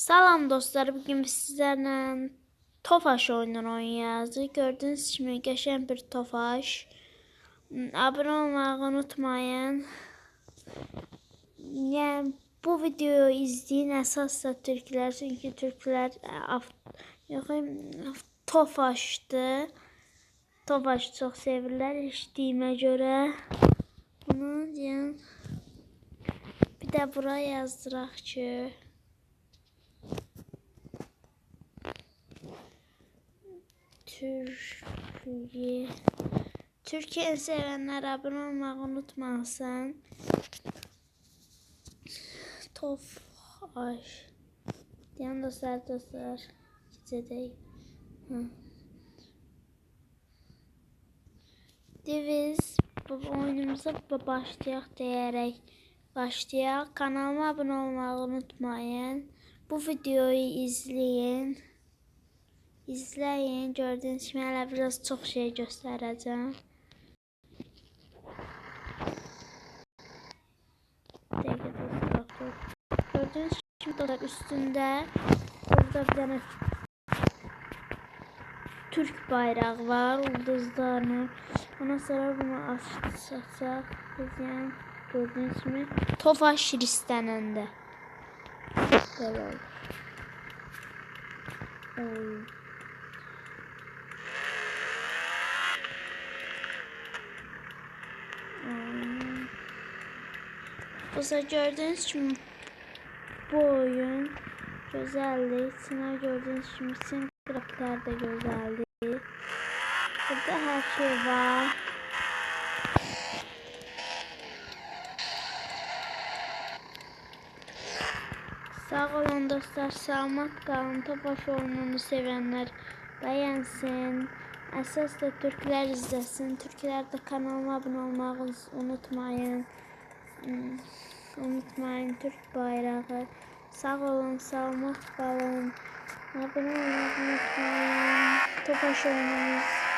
Salam dostlar, bugün biz sizlerle Tofaş oyununu oynayacağız. Gördüğünüz gibi geçen bir Tofaş. Abone olmayı unutmayın. Yani bu videoyu izleyin esasla Türkler çünkü Türkler e, af, yok, em, Tofaş'tı. Tofaş çok sevirler eşittiğime göre. Bunu diyen bir de buraya yazdıraq ki. Türkiye Türkiye sevenler abone olmayı unutmasın. Tofaş. Diyen dostlar dostlar. Size de. Hı. Diviz bu oyunumuza başlayaq deyərək başlayaq. Kanalıma abunə olmağı unutmayın. Bu videoyu izləyin. İzləyin. Gördüyünüz kimi hələ biraz çox şey göstərəcəm. Gördüyünüz kimi üstündə burada bir dənə Türk bayrağı var, ulduzlarını. Ondan sonra bunu açacaq. Bizden gördüğünüz gibi Tofaş listənəndə. Belə olur. Oy. Dostlar gördüğünüz gibi bu oyun güzeldi. Sınav gördüğünüz bütün grafikler de güzeldi. Burada her şey var. Sağ olun dostlar, sağlık kalın. Topaş oyununu sevenler beğensin. Esas da Türkler izlesin. Türkler de kanalıma abone olmayı unutmayın. Hmm, Unutmayın Türk bayrağı. Sağ olun, sağlık kalın. Abone olmayı unutmayın. Topaş oyunumuz